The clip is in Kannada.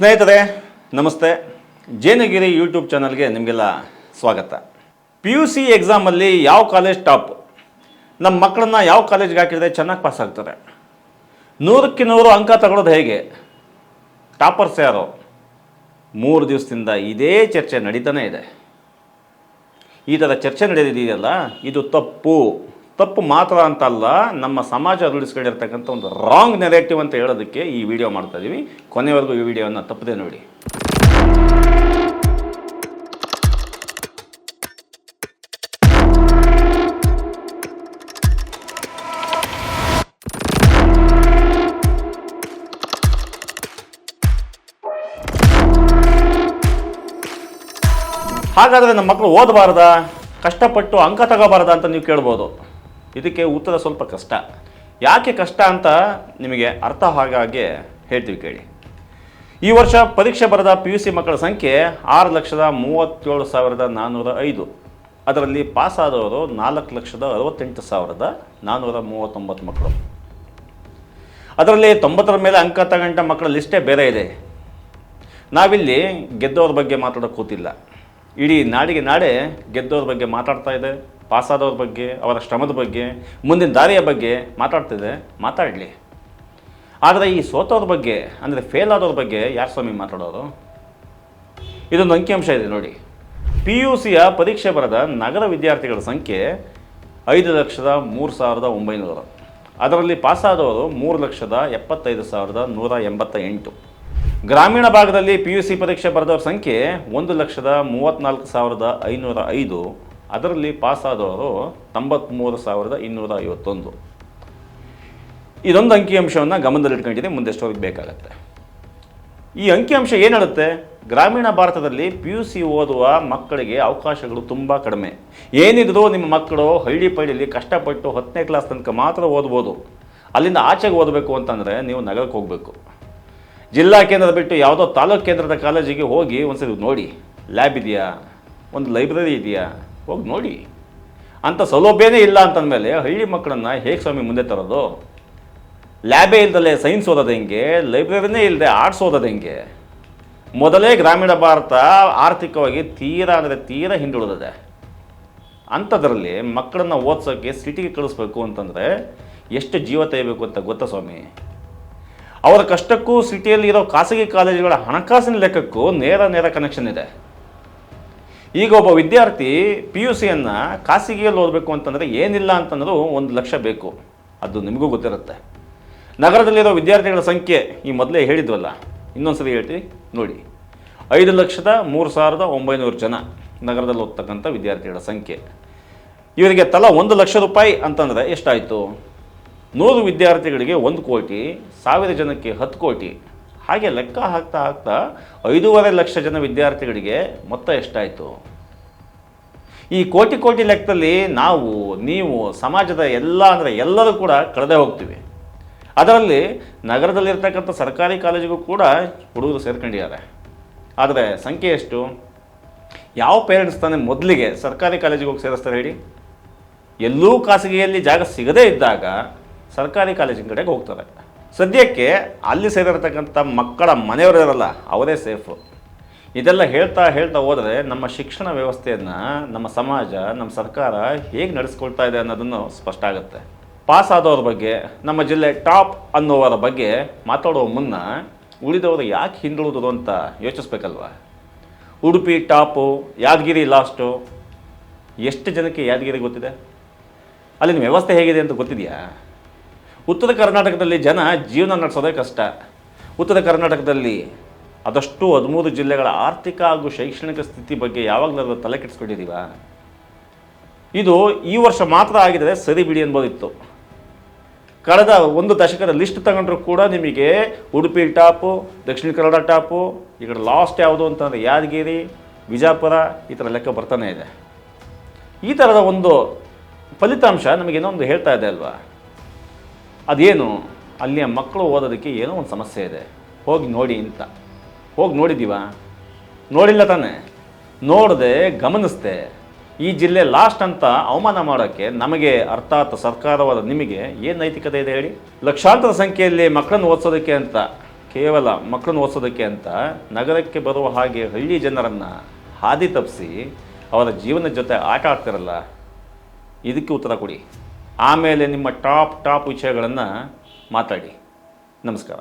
ಸ್ನೇಹಿತರೆ, ನಮಸ್ತೆ. ಜೇನಗಿರಿ ಯೂಟ್ಯೂಬ್ ಚಾನಲ್ಗೆ ನಿಮಗೆಲ್ಲ ಸ್ವಾಗತ. ಪಿ ಯು ಸಿ ಎಕ್ಸಾಮಲ್ಲಿ ಯಾವ ಕಾಲೇಜ್ ಟಾಪ್ ನಮ್ಮ ಮಕ್ಕಳನ್ನ ಯಾವ ಕಾಲೇಜ್ಗೆ ಹಾಕಿದರೆ ಚೆನ್ನಾಗಿ ಪಾಸ್ ಆಗ್ತಾರೆ? ನೂರಕ್ಕೆ ನೂರು ಅಂಕ ತಗೊಳ್ಳೋದು ಹೇಗೆ? ಟಾಪರ್ಸ್ ಯಾರು? ಮೂರು ದಿವಸದಿಂದ ಇದೇ ಚರ್ಚೆ ನಡೀತಾನೆ ಇದೆ. ಈ ಥರ ಚರ್ಚೆ ನಡೆದಿದೆಯಲ್ಲ, ಇದು ತಪ್ಪು. ತಪ್ಪು ಮಾತ್ರ ಅಂತ ಅಲ್ಲ ನಮ್ಮ ಸಮಾಜ ರೂಢಿಸ್ಕೊಂಡಿರ್ತಕ್ಕಂಥ ಒಂದು ರಾಂಗ್ ನೆರೆಟಿವ್ ಅಂತ ಹೇಳೋದಕ್ಕೆ ಈ ವಿಡಿಯೋ ಮಾಡ್ತಾ ಇದ್ದೀವಿ ಕೊನೆವರೆಗೂ ಈ ವಿಡಿಯೋನ ತಪ್ಪದೆ ನೋಡಿ. ಹಾಗಾದರೆ ನಮ್ಮ ಮಕ್ಕಳು ಓದಬಾರ್ದಾ? ಕಷ್ಟಪಟ್ಟು ಅಂಕ ತಗೋಬಾರ್ದಾ ಅಂತ ನೀವು ಕೇಳ್ಬೋದು. ಇದಕ್ಕೆ ಉತ್ತರ ಸ್ವಲ್ಪ ಕಷ್ಟ. ಯಾಕೆ ಕಷ್ಟ ಅಂತ ನಿಮಗೆ ಅರ್ಥ ಹಾಗಾಗಿ ಹೇಳ್ತೀವಿ ಕೇಳಿ. ಈ ವರ್ಷ ಪರೀಕ್ಷೆ ಬರೆದ ಪಿ ಯು ಸಿ ಮಕ್ಕಳ ಸಂಖ್ಯೆ ಆರು ಲಕ್ಷದ ಮೂವತ್ತೇಳು ಸಾವಿರದ ನಾನ್ನೂರ ಐದು. ಅದರಲ್ಲಿ ಪಾಸಾದವರು ನಾಲ್ಕು ಲಕ್ಷದ ಅರವತ್ತೆಂಟು ಸಾವಿರದ ನಾನ್ನೂರ ಮೂವತ್ತೊಂಬತ್ತು ಮಕ್ಕಳು. ಅದರಲ್ಲಿ ತೊಂಬತ್ತರ ಮೇಲೆ ಅಂಕ ತಗೊಂಡ ಮಕ್ಕಳ ಲಿಸ್ಟೇ ಬೇರೆ ಇದೆ. ನಾವಿಲ್ಲಿ ಗೆದ್ದವ್ರ ಬಗ್ಗೆ ಮಾತಾಡೋಕೆ ಕೂತಿಲ್ಲ. ಇಡೀ ನಾಡಿಗೆ ನಾಡೆ ಗೆದ್ದವ್ರ ಬಗ್ಗೆ ಮಾತಾಡ್ತಾ ಇದೆ. ಪಾಸಾದವ್ರ ಬಗ್ಗೆ, ಅವರ ಶ್ರಮದ ಬಗ್ಗೆ, ಮುಂದಿನ ದಾರಿಯ ಬಗ್ಗೆ ಮಾತಾಡ್ತಿದೆ ಮಾತಾಡಲಿ. ಆದರೆ ಈ ಸೋತವ್ರ ಬಗ್ಗೆ, ಅಂದರೆ ಫೇಲ್ ಆದವ್ರ ಬಗ್ಗೆ ಯಾರು ಸ್ವಾಮಿ ಮಾತಾಡೋರು? ಇದೊಂದು ಅಂಕಿಅಂಶ ಇದೆ ನೋಡಿ. ಪಿ ಯು ಸಿಯ ಪರೀಕ್ಷೆ ಬರೆದ ನಗರ ವಿದ್ಯಾರ್ಥಿಗಳ ಸಂಖ್ಯೆ ಐದು ಲಕ್ಷದ ಮೂರು ಸಾವಿರದ ಒಂಬೈನೂರು. ಅದರಲ್ಲಿ ಪಾಸಾದವರು ಮೂರು ಲಕ್ಷದ ಎಪ್ಪತ್ತೈದು ಸಾವಿರದ ನೂರ ಎಂಬತ್ತ ಎಂಟು. ಗ್ರಾಮೀಣ ಭಾಗದಲ್ಲಿ ಪಿ ಯು ಸಿ ಪರೀಕ್ಷೆ ಬರೆದವ್ರ ಸಂಖ್ಯೆ ಒಂದು ಲಕ್ಷದ ಮೂವತ್ತ್ನಾಲ್ಕು ಸಾವಿರದ ಐನೂರ ಐದು. ಅದರಲ್ಲಿ ಪಾಸಾದವರು ತೊಂಬತ್ತ್ಮೂರು ಸಾವಿರದ ಇನ್ನೂರ ಐವತ್ತೊಂದು. ಇದೊಂದು ಅಂಕಿಅಂಶವನ್ನು ಗಮನದಲ್ಲಿಟ್ಕೊಂಡಿದ್ದೀನಿ ಮುಂದೆ ಸ್ಟೋರಿಗೆ ಬೇಕಾಗತ್ತೆ. ಈ ಅಂಕಿಅಂಶ ಏನು ಹೇಳುತ್ತೆ? ಗ್ರಾಮೀಣ ಭಾರತದಲ್ಲಿ ಪಿ ಯು ಸಿ ಓದುವ ಮಕ್ಕಳಿಗೆ ಅವಕಾಶಗಳು ತುಂಬ ಕಡಿಮೆ. ಏನಿದ್ರು ನಿಮ್ಮ ಮಕ್ಕಳು ಹಳ್ಳಿ ಪಳ್ಳಿಯಲ್ಲಿ ಕಷ್ಟಪಟ್ಟು ಹತ್ತನೇ ಕ್ಲಾಸ್ ತನಕ ಮಾತ್ರ ಓದ್ಬೋದು. ಅಲ್ಲಿಂದ ಆಚೆಗೆ ಓದಬೇಕು ಅಂತಂದರೆ ನೀವು ನಗರಕ್ಕೆ ಹೋಗಬೇಕು. ಜಿಲ್ಲಾ ಕೇಂದ್ರ ಬಿಟ್ಟು ಯಾವುದೋ ತಾಲೂಕು ಕೇಂದ್ರದ ಕಾಲೇಜಿಗೆ ಹೋಗಿ ಒಂದ್ಸರಿ ನೋಡಿ. ಲ್ಯಾಬ್ ಇದೆಯಾ? ಒಂದು ಲೈಬ್ರರಿ ಇದೆಯಾ? ಹೋಗಿ ನೋಡಿ. ಅಂಥ ಸೌಲಭ್ಯನೇ ಇಲ್ಲ ಅಂತಂದಮೇಲೆ ಹಳ್ಳಿ ಮಕ್ಕಳನ್ನು ಹೇಗೆ ಸ್ವಾಮಿ ಮುಂದೆ ತರೋದು? ಲ್ಯಾಬೇ ಇಲ್ಲದಲ್ಲೇ ಸೈನ್ಸ್ ಓದೋದು ಹೆಂಗೆ? ಲೈಬ್ರರಿನೇ ಇಲ್ಲದೆ ಆರ್ಟ್ಸ್ ಓದೋದು ಹೆಂಗೆ? ಮೊದಲೇ ಗ್ರಾಮೀಣ ಭಾರತ ಆರ್ಥಿಕವಾಗಿ ತೀರಾ ಅಂದರೆ ತೀರಾ ಹಿಂದುಳಿದಿದೆ. ಅಂಥದ್ರಲ್ಲಿ ಮಕ್ಕಳನ್ನು ಓದ್ಸೋಕ್ಕೆ ಸಿಟಿಗೆ ಕಳಿಸ್ಬೇಕು ಅಂತಂದರೆ ಎಷ್ಟು ಜೀವ ತೆಗಿಬೇಕು ಅಂತ ಗೊತ್ತಾ ಸ್ವಾಮಿ? ಅವರ ಕಷ್ಟಕ್ಕೂ ಸಿಟಿಯಲ್ಲಿ ಇರೋ ಖಾಸಗಿ ಕಾಲೇಜುಗಳ ಹಣಕಾಸಿನ ಲೆಕ್ಕಕ್ಕೂ ನೇರ ನೇರ ಕನೆಕ್ಷನ್ ಇದೆ. ಈಗ ಒಬ್ಬ ವಿದ್ಯಾರ್ಥಿ ಪಿ ಯು ಸಿಯನ್ನು ಖಾಸಗಿಯಲ್ಲಿ ಓದಬೇಕು ಅಂತಂದರೆ ಏನಿಲ್ಲ ಅಂತಂದರೂ ಒಂದು ಲಕ್ಷ ಬೇಕು. ಅದು ನಿಮಗೂ ಗೊತ್ತಿರುತ್ತೆ. ನಗರದಲ್ಲಿರೋ ವಿದ್ಯಾರ್ಥಿಗಳ ಸಂಖ್ಯೆ ಈ ಮೊದಲೇ ಹೇಳಿದ್ವಲ್ಲ. ಇನ್ನೊಂದು ಇನ್ನೊಂದ್ಸರಿ ಹೇಳ್ತೀವಿ ನೋಡಿ. ಐದು ಲಕ್ಷದ ಮೂರು ಸಾವಿರದ ಒಂಬೈನೂರು ಜನ ನಗರದಲ್ಲಿ ಓದ್ತಕ್ಕಂಥ ವಿದ್ಯಾರ್ಥಿಗಳ ಸಂಖ್ಯೆ. ಇವರಿಗೆ ತಲಾ ಒಂದು ಲಕ್ಷ ರೂಪಾಯಿ ಅಂತಂದರೆ ಎಷ್ಟಾಯಿತು? ನೂರು ವಿದ್ಯಾರ್ಥಿಗಳಿಗೆ ಒಂದು ಕೋಟಿ, ಸಾವಿರ ಜನಕ್ಕೆ ಹತ್ತು ಕೋಟಿ ಹಾಗೆ ಲೆಕ್ಕ ಹಾಕ್ತಾ ಹಾಕ್ತಾ ಐದೂವರೆ ಲಕ್ಷ ಜನ ವಿದ್ಯಾರ್ಥಿಗಳಿಗೆ ಮೊತ್ತ ಎಷ್ಟಾಯಿತು? ಈ ಕೋಟಿ ಕೋಟಿ ಲೆಕ್ಕದಲ್ಲಿ ನಾವು, ನೀವು, ಸಮಾಜದ ಎಲ್ಲ, ಅಂದರೆ ಎಲ್ಲರೂ ಕೂಡ ಕಳೆದೇ ಹೋಗ್ತೀವಿ. ಅದರಲ್ಲಿ ನಗರದಲ್ಲಿರ್ತಕ್ಕಂಥ ಸರ್ಕಾರಿ ಕಾಲೇಜಿಗೂ ಕೂಡ ಹುಡುಗರು ಸೇರ್ಕೊಂಡಿದ್ದಾರೆ. ಆದರೆ ಸಂಖ್ಯೆ ಎಷ್ಟು? ಯಾವ ಪೇರೆಂಟ್ಸ್ ತಾನೇ ಮೊದಲಿಗೆ ಸರ್ಕಾರಿ ಕಾಲೇಜಿಗೆ ಹೋಗಿ ಸೇರಿಸ್ತಾರೆ ಹೇಳಿ? ಎಲ್ಲೂ ಖಾಸಗಿಯಲ್ಲಿ ಜಾಗ ಸಿಗದೇ ಇದ್ದಾಗ ಸರ್ಕಾರಿ ಕಾಲೇಜಿನ ಕಡೆಗೆ ಹೋಗ್ತಾರೆ. ಸದ್ಯಕ್ಕೆ ಅಲ್ಲಿ ಸೇರಿರ್ತಕ್ಕಂಥ ಮಕ್ಕಳ ಮನೆಯವರು ಇರಲ್ಲ ಅವರೇ ಸೇಫು ಇದೆಲ್ಲ ಹೇಳ್ತಾ ಹೇಳ್ತಾ ಹೋದರೆ ನಮ್ಮ ಶಿಕ್ಷಣ ವ್ಯವಸ್ಥೆಯನ್ನು ನಮ್ಮ ಸಮಾಜ, ನಮ್ಮ ಸರ್ಕಾರ ಹೇಗೆ ನಡೆಸ್ಕೊಳ್ತಾ ಇದೆ ಅನ್ನೋದನ್ನು ಸ್ಪಷ್ಟ ಆಗುತ್ತೆ. ಪಾಸ್ ಆದವ್ರ ಬಗ್ಗೆ, ನಮ್ಮ ಜಿಲ್ಲೆ ಟಾಪ್ ಅನ್ನೋವರ ಬಗ್ಗೆ ಮಾತಾಡುವ ಮುನ್ನ ಉಳಿದವರು ಯಾಕೆ ಹಿಂದುಳಿದ್ರು ಅಂತ ಯೋಚಿಸ್ಬೇಕಲ್ವಾ? ಉಡುಪಿ ಟಾಪು, ಯಾದಗಿರಿ ಲಾಸ್ಟು ಎಷ್ಟು ಜನಕ್ಕೆ ಯಾದಗಿರಿ ಗೊತ್ತಿದೆ? ಅಲ್ಲಿನ ವ್ಯವಸ್ಥೆ ಹೇಗಿದೆ ಅಂತ ಗೊತ್ತಿದೆಯಾ? ಉತ್ತರ ಕರ್ನಾಟಕದಲ್ಲಿ ಜನ ಜೀವನ ನಡೆಸೋದೇ ಕಷ್ಟ. ಉತ್ತರ ಕರ್ನಾಟಕದಲ್ಲಿ ಅದಷ್ಟು ಹದಿಮೂರು ಜಿಲ್ಲೆಗಳ ಆರ್ಥಿಕ ಹಾಗೂ ಶೈಕ್ಷಣಿಕ ಸ್ಥಿತಿ ಬಗ್ಗೆ ಯಾವಾಗಲಾದರೂ ತಲೆ ಕೆಡಿಸ್ಕೊಂಡಿದ್ದೀವ ಇದು ಈ ವರ್ಷ ಮಾತ್ರ ಆಗಿದರೆ ಸರಿ ಬಿಡಿ ಅನ್ಬೋದಿತ್ತು ಕಳೆದ ಒಂದು ದಶಕದ ಲಿಸ್ಟ್ ತಗೊಂಡ್ರೂ ಕೂಡ ನಿಮಗೆ ಉಡುಪಿ ಟಾಪು, ದಕ್ಷಿಣ ಕನ್ನಡ ಟಾಪು, ಈ ಕಡೆ ಲಾಸ್ಟ್ ಯಾವುದು ಅಂತಂದರೆ ಯಾದಗಿರಿ, ವಿಜಾಪುರ, ಈ ಥರ ಲೆಕ್ಕ ಬರ್ತಾನೆ ಇದೆ. ಈ ಥರದ ಒಂದು ಫಲಿತಾಂಶ ನಮಗೇನೋ ಒಂದು ಹೇಳ್ತಾ ಇದೆ ಅಲ್ವಾ? ಅದೇನು? ಅಲ್ಲಿಯ ಮಕ್ಕಳು ಓದೋದಕ್ಕೆ ಏನೋ ಒಂದು ಸಮಸ್ಯೆ ಇದೆ. ಹೋಗಿ ನೋಡಿ ಅಂತ. ಹೋಗಿ ನೋಡಿದ್ದೀವ? ನೋಡಿಲ್ಲ ತಾನೆ. ನೋಡದೆ ಗಮನಿಸ್ದೆ. ಈ ಜಿಲ್ಲೆ ಲಾಸ್ಟ್ ಅಂತ ಅವಮಾನ ಮಾಡೋಕ್ಕೆ ನಮಗೆ ಅರ್ಥಾತ್ ಸರ್ಕಾರವಾದ ನಿಮಗೆ ಏನು ನೈತಿಕತೆ ಇದೆ ಹೇಳಿ? ಲಕ್ಷಾಂತರ ಸಂಖ್ಯೆಯಲ್ಲಿ ಮಕ್ಕಳನ್ನು ಓದಿಸೋದಕ್ಕೆ ಅಂತ, ಕೇವಲ ಮಕ್ಕಳನ್ನು ಓದಿಸೋದಕ್ಕೆ ಅಂತ ನಗರಕ್ಕೆ ಬರುವ ಹಾಗೆ ಹಳ್ಳಿ ಜನರನ್ನು ಹಾದಿ ತಪ್ಪಿಸಿ ಅವರ ಜೀವನದ ಜೊತೆ ಆಟ ಆಡ್ತಿರಲ್ಲ? ಇದಕ್ಕೆ ಉತ್ತರ ಕೊಡಿ. ಆಮೇಲೆ ನಿಮ್ಮ ಟಾಪ್ ಟಾಪ್ ವಿಷಯಗಳನ್ನು ಮಾತಾಡಿ. ನಮಸ್ಕಾರ.